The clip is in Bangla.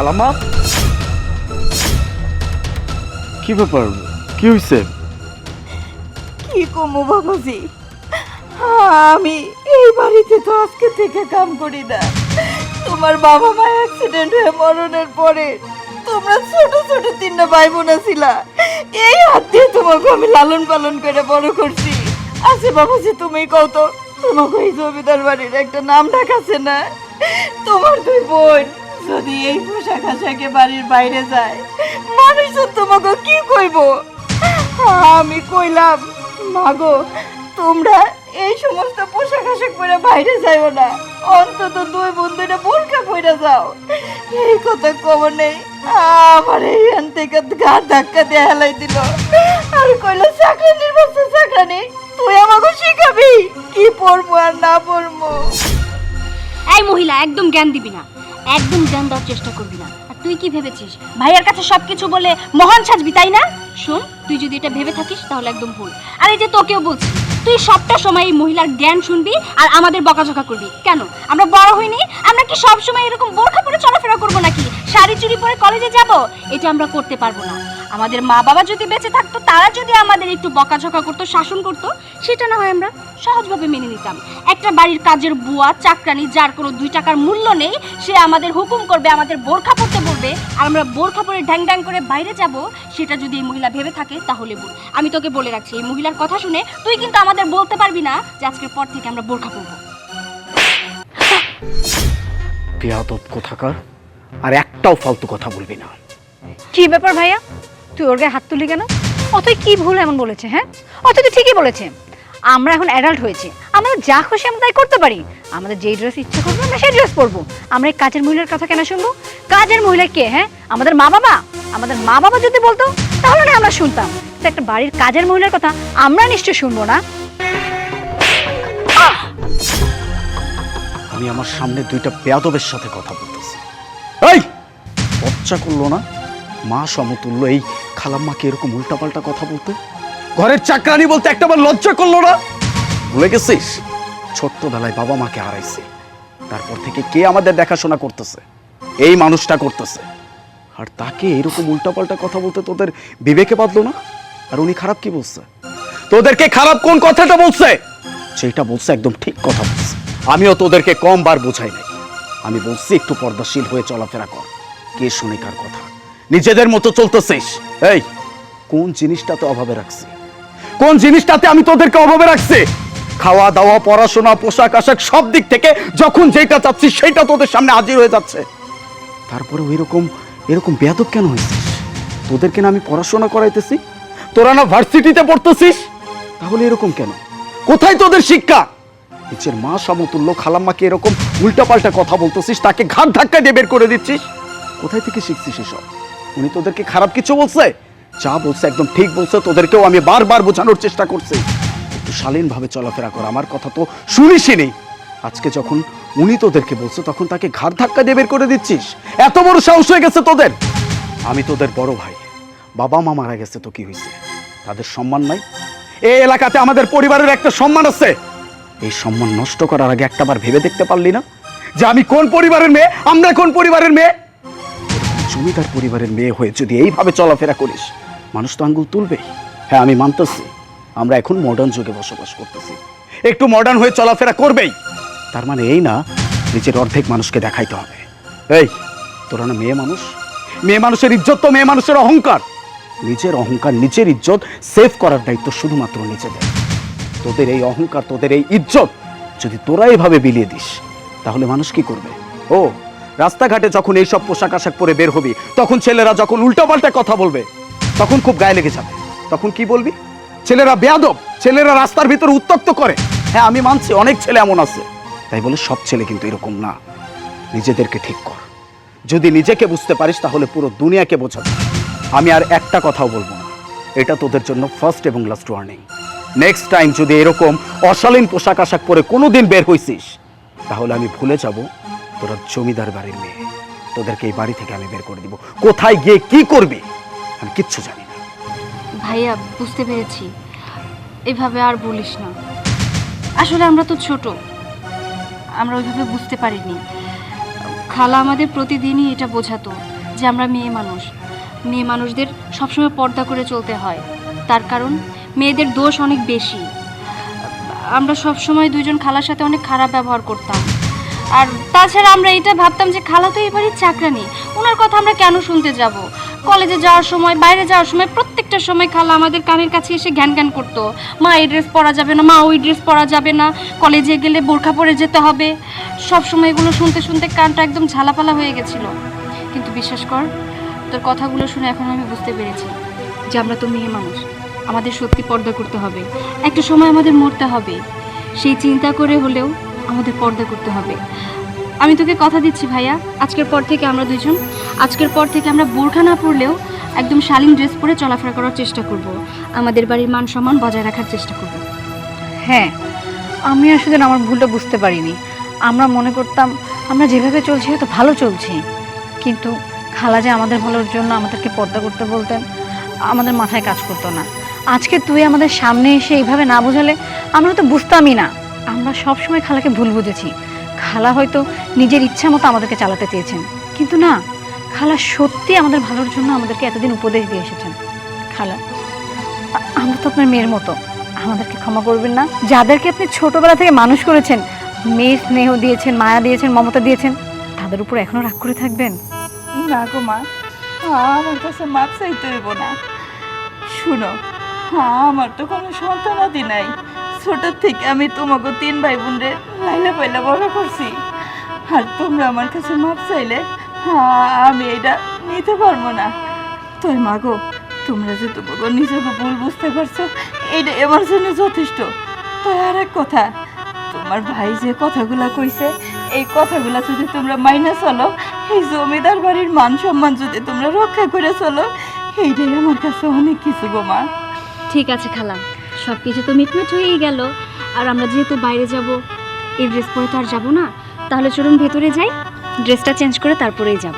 খালাম্মা? কি ব্যাপার? কি হয়েছে কি কমু বাবাজি? আমি এই বাড়িতে তো আজকে থেকে কাম করি না। তোমার বাবা মা অ্যাক্সিডেন্ট হয়ে মরণের পরে তোমরা ছোট ছোট তিনটা ভাই বোনা ছিলা এই হাত দিয়ে তোমাকে আমি লালন পালন করে বড় করছি। আচ্ছা বাবাজি, তুমি কও তোমাকে এই জমিদার বাড়ির একটা নাম ডাকাছে না? তোমার দুই বোন যদি এই পোশাক আশাকে বাড়ির বাইরে যায়, মানুষ তো তোমাকে কি কইবো? আমি কইলাম, মাগো, তোমরা এই সমস্ত পোশাক আশাক পরে বাইরে যাইও না। অন্তত দুই বন্ধুরা বোরকা পরে যাও। এই কথা কব নেই, আমার এইখান থেকে গা ধাক্কা দিয়ে হেলাই দিল। আর কইলো চাকরানির বসে চাকরানি তুই আমাকে শিখাবি, কি পড়ব আর না পড়ব এই মহিলা, একদম জ্ঞান দিবি না। একদম জ্ঞান দেওয়ার চেষ্টা করবি না। আর তুই কি ভেবেছিস? ভাইয়ার কাছে সবকিছু বলে মহান সাজবি, তাই না? শোন তুই যদি এটা ভেবে থাকিস, তাহলে একদম ভুল। আর এই যে তোকেও বলছি, তুই সবটা সময় এই মহিলার জ্ঞান শুনবি আর আমাদের বকাঝকা করবি। কেন? আমরা বড় হইনি? আমরা কি সব সময় এরকম বোরখা পরে চলাফেরা করব নাকি? শাড়ি চুরি পরে কলেজে যাব? এটা আমরা করতে পারব না। আমাদের মা বাবা যদি বেঁচে থাকতো, তারা যদি আমাদের একটু বকাঝকা করতো, শাসন করতো, সেটা না হয় আমরা সহজভাবে মেনে নিতাম। একটা বাড়ির কাজের বুয়া, চাকরানি, যার কোনো দুই টাকার মূল্য নেই, সে আমাদের হুকুম করবে, আমাদের বোরখা পরতে বলবে। আর আমরা বোরখা পরে ড্যাং ড্যাং করে বাইরে যাব, সেটা যদি এই মহিলা ভেবে থাকে তাহলে বল। আমি তোকে বলে রাখছি এই মহিলার কথা শুনে তুই কিন্তু আমাদের বলতে পারবি না যে আজকের পর থেকে আমরা বোরখা পরবো। বেয়াদব কোথাকার? আর একটাও ফালতু কথা বলবি না। কি ব্যাপার ভাইয়া? তুই ওর গায়ে হাত তুলি কেন? অতই কি ভুল এমন বলেছে হ্যাঁ? অতই তো ঠিকই বলেছে। আমরা এখন অ্যাডাল্ট হয়েছি। আমরা যা খুশি আমরা তাই করতে পারি। আমাদের যেই ড্রেস ইচ্ছা করব আমরা সেই ড্রেস পরবো। আমরা এই কাজের মহিলার কথা কেন শুনব? কাজের মহিলা কে হ্যাঁ? আমাদের মা বাবা? আমাদের মা বাবা যদি বলতো, তাহলে না আমরা শুনতাম। তো একটা বাড়ির কাজের মহিলার কথা আমরা নিশ্চয় শুনব না। আমি আমার সামনে দুইটা বেয়াদবের সাথে কথা বলতেছি। এই! লজ্জা করল না? মা সমতুল্য এই খালাম্মাকে এরকম উল্টাপাল্টা কথা বলতে? ঘরের চাকরানি বলতে একটাবার লজ্জা করল না? ভুলে গেছিস? ছোট্টবেলায় বাবা মাকে হারাইছে। তারপর থেকে কে আমাদের দেখাশোনা করতেছে? এই মানুষটা করতেছে। আর তাকে এরকম উল্টাপাল্টা কথা বলতে তোদের বিবেকে বাঁধলো না? আর উনি খারাপ কি বলছে? তোদেরকে খারাপ কোন কথাটা বলছে? যেটা বলছে একদম ঠিক কথা বলছে। আমিও তোদেরকে কম বার বোঝাই নাই। আমি বলছি, একটু পর্দাশীল হয়ে চলাফেরা কর। কে শুনে কার কথা? নিজেদের মতো চলতেছিস? এই, কোন জিনিসটা তো অভাবে রাখছি? কোন জিনিসটাতে আমি তোদেরকে অভাবে রাখছি? খাওয়া দাওয়া, পড়াশোনা, পোশাক আশাক সব দিক থেকে যখন যেটা চাচ্ছি সেটা তোদের সামনে হাজির হয়ে যাচ্ছে। তারপরে এরকম এরকম বেয়াদব কেন হয়েছিস? তোদেরকে না আমি পড়াশোনা করাইতেছি? তোরা না ভার্সিটিতে পড়তেছিস? তাহলে এরকম কেন? কোথায় তোদের শিক্ষা? নিচের মা সমতুল্য খালাম্মাকে এরকম উল্টাপাল্টা কথা বলতেছিস, তাকে ঘাট ধাক্কা দিয়ে বের করে দিচ্ছিস? কোথায় থেকে শিখছিস এসব? উনি তোদেরকে খারাপ কিছু বলছে? যা বলছে একদম ঠিক বলছে, তোদেরকেও আমি বারবার বোঝানোর চেষ্টা করছি। একটু শালীনভাবে চলাফেরা কর, আমার কথা তো শুনিসই নেই। আজকে যখন উনি তোদেরকে বলছে, তখন তাকে ঘাট ধাক্কা দিয়ে বের করে দিচ্ছিস। এত বড় সাহস হয়ে গেছে তোদের। আমি তোদের বড় ভাই, বাবা মা মারা গেছে তো কি হয়েছে? তাদের সম্মান নাই। এই এলাকাতে আমাদের পরিবারের একটা সম্মান আছে। এই সম্মান নষ্ট করার আগে একটাবার ভেবে দেখতে পারলি না? যে আমি কোন পরিবারের মেয়ে, আমরা কোন পরিবারের মেয়ে? জমিদার পরিবারের মেয়ে হয়ে যদি এইভাবে চলাফেরা করিস মানুষ তো আঙ্গুল তুলবেই। হ্যাঁ আমি মানতেছি। আমরা এখন মডার্ন যুগে বসবাস করতেছি। একটু মডার্ন হয়ে চলাফেরা করবেই। তার মানে এই না, নিজের অর্ধেক মানুষকে দেখাইতে হবে। এই, তোরা না মেয়ে মানুষ? মেয়ে মানুষের ইজ্জত তো মেয়ে মানুষের অহংকার। নিজের অহংকার, নিজের ইজ্জত সেভ করার দায়িত্ব শুধুমাত্র নিজেদের। তোদের এই অহংকার, তোদের এই ইজ্জত যদি তোরা এভাবে বিলিয়ে দিস, তাহলে মানুষ কি করবে? ও, রাস্তাঘাটে যখন এইসব পোশাক আশাক পরে বের হবি, তখন ছেলেরা যখন উল্টাপাল্টা কথা বলবে তখন খুব গায়ে লেগে যাবে। তখন কি বলবি? ছেলেরা বেয়াদব, ছেলেরা রাস্তার ভিতর উত্তক্ত করে। হ্যাঁ আমি মানছি, অনেক ছেলে এমন আছে। তাই বলে সব ছেলে কিন্তু এরকম না। নিজেদেরকে ঠিক কর। যদি নিজেকে বুঝতে পারিস, তাহলে পুরো দুনিয়াকে বোঝাবি আমি আর একটা কথাও বলব না। এটা তোদের জন্য ফার্স্ট এবং লাস্ট ওয়ার্নিং নেক্সট টাইম যদি এরকম অশালীন পোশাক আশাক পরে কোনোদিন বের হইছিস, তাহলে আমি ভুলে যাব তোরা জমিদার বাড়ির মেয়ে। তোদেরকে এই বাড়ি থেকে আমি বের করে দিব। কোথায় গিয়ে কি করবি? আমি কিচ্ছু জানি না। ভাইয়া, বুঝতে পেরেছি। এভাবে আর বলিস না। আসলে আমরা তো ছোট। আমরা ওইভাবে বুঝতে পারিনি। খালা আমাদের প্রতিদিনই এটা বোঝাতো, যে আমরা মেয়ে মানুষ। মেয়ে মানুষদের সবসময় পর্দা করে চলতে হয়। তার কারণ, মেয়েদের দোষ অনেক বেশি। আমরা সব সময় দুইজন খালার সাথে অনেক খারাপ ব্যবহার করতাম। আর তাছাড়া আমরা এটা ভাবতাম যে খালা তো এবারই চাকরানি। ওনার কথা আমরা কেন শুনতে যাব? কলেজে যাওয়ার সময়, বাইরে যাওয়ার সময়, প্রত্যেকটা সময় খালা আমাদের কানের কাছে এসে জ্ঞান জ্ঞান করতো। মা এই ড্রেস পরা যাবে না, মা ওই ড্রেস পরা যাবে না, কলেজে গেলে বোরখা পরে যেতে হবে। সব সময় এগুলো শুনতে শুনতে কানটা একদম ঝালাপালা হয়ে গেছিল। কিন্তু বিশ্বাস কর, তোর কথাগুলো শুনে এখন আমি বুঝতে পেরেছি যে আমরা তো মেয়ে মানুষ। আমাদের সত্যি পর্দা করতে হবে। একটা সময় আমাদের মরতে হবে। সেই চিন্তা করে হলেও আমাদের পর্দা করতে হবে। আমি তোকে কথা দিচ্ছি ভাইয়া। আজকের পর থেকে আমরা দুজন আজকের পর থেকে আমরা বোরখা না পরলেও একদম শালীন ড্রেস পরে চলাফেরা করার চেষ্টা করব। আমাদের বাড়ির মান সম্মান বজায় রাখার চেষ্টা করব। হ্যাঁ আমি আসলে আমার ভুলটা বুঝতে পারিনি। আমরা মনে করতাম, আমরা যেভাবে চলছি হয়তো ভালো চলছি। কিন্তু খালা যে আমাদের ভালোর জন্য আমাদেরকে পর্দা করতে বলতেন, আমাদের মাথায় কাজ করতো না। আজকে তুই আমাদের সামনে এসে এইভাবে না বোঝালে আমরা তো বুঝতামই না। আমরা সব সময় খালাকে ভুল বুঝেছি। খালা হয়তো নিজের ইচ্ছা মতো আমাদেরকে চালাতে চেয়েছেন। কিন্তু না, খালা সত্যি আমাদের ভালোর জন্য আমাদেরকে এতদিন উপদেশ দিয়ে এসেছেন। খালা, আমরা তো আপনার মেয়ের মতো। আমাদেরকে ক্ষমা করবেন না। যাদেরকে আপনি ছোটবেলা থেকে মানুষ করেছেন মেয়ে স্নেহ দিয়েছেন, মায়া দিয়েছেন, মমতা দিয়েছেন, তাদের উপর এখনও রাগ করে থাকবেন? না গো মা, আমার কাছে মাপ চাইতে হইব না। শুনো, আমার তো কোনো সন্তানাদি নাই। ছোটোর থেকে আমি তোমাকে তিন ভাই বোন রে লাইলা পাইলা বড় করছি। আর তোমরা আমার কাছে মাপ চাইলে আমি এটা নিতে পারব না। তুই মাগো তোমরা যে তোমাকে নিজেকে ভুল বুঝতে পারছ এইটা আমার জন্য যথেষ্ট। তো আর এক কথা, তোমার ভাই যে কথাগুলা কইছে, এই কথাগুলা যদি তোমরা মাইনা চলো, এই জমিদার বাড়ির মান সম্মান যদি তোমরা রক্ষা করে চলো, এইটাই আমার কাছে অনেক কিছু গো মা। ঠিক আছে খালা সব কিছু তো মিটমিট হয়েই গেল। আর আমরা যেহেতু বাইরে যাব, এই ড্রেস পরে তো আর যাব না, তাহলে চলুন ভেতরে যাই ড্রেসটা চেঞ্জ করে তারপরেই যাব।